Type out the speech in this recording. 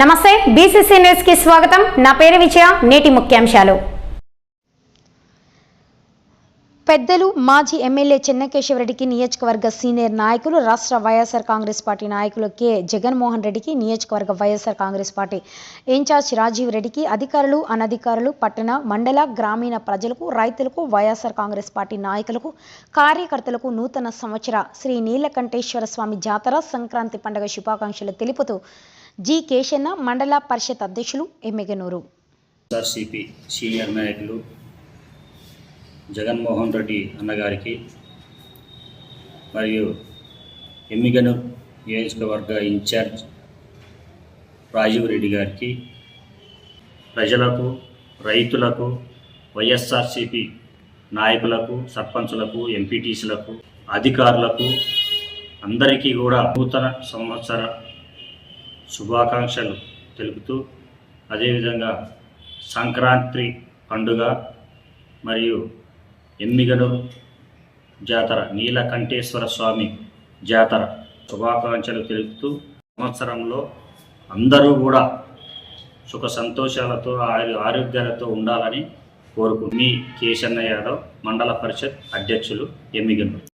నమస్తే బీసీసీ న్యూస్కి స్వాగతం. నా పేరు విజయ నేటి ముఖ్యాంశాలు. పెద్దలు మాజీ ఎమ్మెల్యే చెన్నకేశవరెడ్డికి నియోజకవర్గ సీనియర్ నాయకులు రాష్ట్ర వైఎస్ఆర్ కాంగ్రెస్ పార్టీ నాయకులు కె. జగన్మోహన్ రెడ్డికి నియోజకవర్గ YSR Congress party incharge Rajiv రెడ్డికి అధికారులు అనధికారులు పట్టణ మండల గ్రామీణ ప్రజలకు రైతులకు వైఎస్ఆర్ కాంగ్రెస్ పార్టీ నాయకులకు కార్యకర్తలకు నూతన సంవత్సర శ్రీ నీలకంఠేశ్వర స్వామి జాతర సంక్రాంతి పండుగ శుభాకాంక్షలు తెలుపుతూ జి కేశన్న మండల పరిషత్ అధ్యక్షులు ఎమ్మెగనూరు. ఆర్సిపి సీనియర్ నాయకులు జగన్మోహన్ రెడ్డి అన్నగారికి మరియు ఎమ్మిగను నియోజకవర్గ ఇన్ఛార్జ్ రాజీవ్ రెడ్డి గారికి ప్రజలకు రైతులకు వైఎస్ఆర్సిపి నాయకులకు సర్పంచులకు ఎంపీటీసీలకు అధికారులకు అందరికీ కూడా నూతన సంవత్సర శుభాకాంక్షలు తెలుపుతూ అదేవిధంగా సంక్రాంతి పండుగ మరియు ఎమ్మిగను జాతర నీలకంఠేశ్వర స్వామి జాతర శుభాకాంక్షలు తెలుపుతూ సంవత్సరంలో అందరూ కూడా సుఖ సంతోషాలతో ఆయు ఆరోగ్యాలతో ఉండాలని కోరుకు మీ కేశన్న యాదవ్ మండల పరిషత్ అధ్యక్షులు ఎమ్మిగను